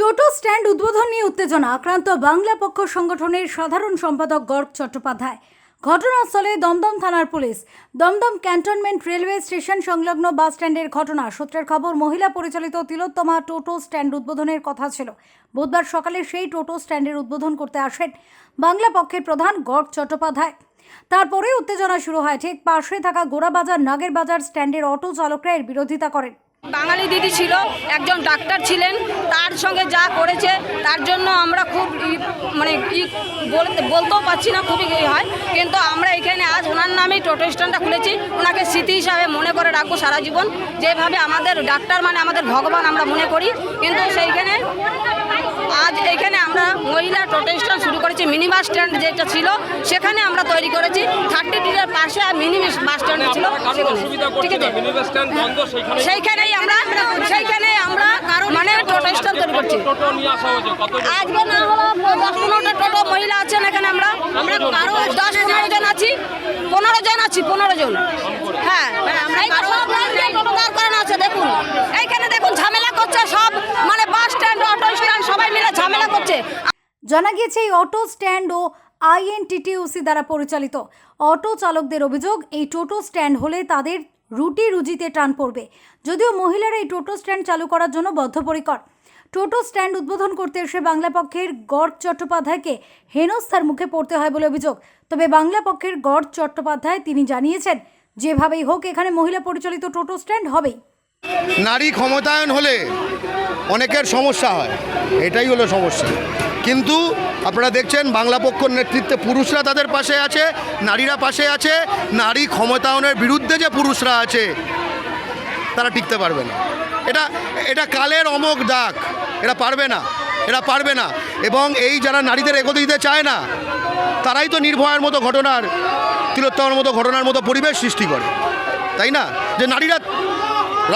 টোটো stand উদ্বোধন নিয়ে উত্তেজনা। আক্রান্ত বাংলা পক্ষ সংগঠনের সাধারণ সম্পাদক গর্গ চট্টোপাধ্যায়। ঘটনাস্থলে দমদম থানার police, Dum Dum cantonment railway station সংলগ্ন বাস স্ট্যান্ডের ঘটনা। সূত্রের খবর, মহিলা পরিচালিত তিলোত্তমা টোটো স্ট্যান্ড উদ্বোধনের কথা ছিল। বুধবার সকালে সেই টোটো স্ট্যান্ডের উদ্বোধন করতে আসেন বাংলা পক্ষের প্রধান গর্গ চট্টোপাধ্যায়। তারপরে উত্তেজনা শুরু হয়। ঠিক পাশে থাকা গোড়াবাজার, নাগের বাজার স্ট্যান্ডের অটো চালকরা এর বিরোধিতা করেন। বাঙালি দিদি ছিল, একজন ডাক্তার ছিলেন, তার সঙ্গে যা করেছে, তার জন্য আমরা খুব মানে বলতেও পারছি না, খুবই ই হয়। কিন্তু আমরা এখানে আজ ওনার নামেই টোটো স্ট্যান্ডটা খুলেছি। ওনাকে স্মৃতি হিসাবে মনে করে রাখব সারা জীবন। যেভাবে আমাদের ডাক্তার মানে আমাদের ভগবান আমরা মনে করি। কিন্তু সেইখানে আমরা মহিলা টোটো স্ট্যান্ড শুরু করেছি মিনি বাস স্ট্যান্ড যেটা ছিল সেখানে আমরা তৈরি করেছি। থার্টি ডিটের পাশে মিনি বাস স্ট্যান্ড ছিল। ঠিক আছে? সেইখানেই আমরা সেইখানেই আমরা মানে টোটো স্ট্যান্ড তৈরি করছি আজকে না হলো দশ পনেরোটা টোটো মহিলা আছেন এখানে আমরা। আমরা আরও দশ পনেরো জন আছি। পনেরো জন আছি পনেরো জন। হ্যাঁ আমরা সব লাইন দিয়ে টোটো দাঁড় করানো আছে দেখুন এইখানে দেখুন ঝামেলা করছে সব মানে বাস স্ট্যান্ড অটো স্ট্যান্ড সবাই মিলে ঝামেলা করছে জানা গিয়েছে এই অটো স্ট্যান্ড ও আইএনটিটিউসি দ্বারা পরিচালিত। অটো চালকদের অভিযোগ, এই টোটো স্ট্যান্ড হলে তাদের রুটি রুজিতে টান পড়বে। যদিও মহিলারা এই টোটো স্ট্যান্ড চালু করার জন্য বদ্ধপরিকর। টোটো স্ট্যান্ড উদ্বোধন করতে এসে বাংলা পক্ষের গড় চট্টোপাধ্যায়কে হেনস্থার মুখে পড়তে হয় বলে অভিযোগ। তবে বাংলা পক্ষের গড় চট্টোপাধ্যায় তিনি জানিয়েছেন, যেভাবেই হোক, এখানে মহিলা পরিচালিত টোটো স্ট্যান্ড হবেই। নারী ক্ষমতায়ন হলে অনেকের সমস্যা হয়। এটাই হলো সমস্যা। কিন্তু আপনারা দেখছেন বাংলা পক্ষর নেতৃত্বে পুরুষরা তাদের পাশে আছে, নারীরা পাশে আছে, নারী ক্ষমতায়নের বিরুদ্ধে যে পুরুষরা আছে, তারা টিকতে পারবে না। এটা এটা কালের অমোঘ ডাক এরা পারবে না, এরা পারবে না। এবং এই যারা নারীদের এগোতে দিতে চায় না, তারাই তো নির্ভয়ার মতো ঘটনার, তিলোত্তমার মতো ঘটনার মতো পরিবেশ সৃষ্টি করে। তাই না? যে নারীরা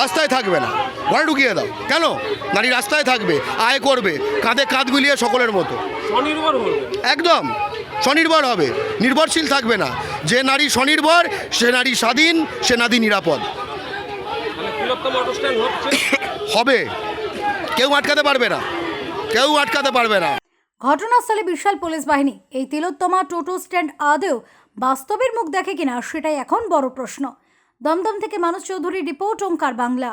রাস্তায় থাকবে না। ঘরে ঢুকিয়ে দাও। কেন? নারী রাস্তায় থাকবে আয় করবে কাঁধে কাঁধ গুলিয়ে সকলের মতো। স্বনির্ভর একদম স্বনির্ভর হবে। নির্ভরশীল থাকবে না। যে নারী স্বনির্ভর সে নারী স্বাধীন সে নারী নিরাপদ। হবে। কেউ আটকাতে পারবে না। কেউ আটকাতে পারবে না। ঘটনাস্থলে বিশাল পুলিশ বাহিনী। এই তিলোত্তমা টোটো স্ট্যান্ড আদেও বাস্তবের মুখ দেখে কিনা সেটাই এখন বড় প্রশ্ন। দমদম থেকে মানুষ চৌধুরী রিপোর্ট ওঙ্কার বাংলা।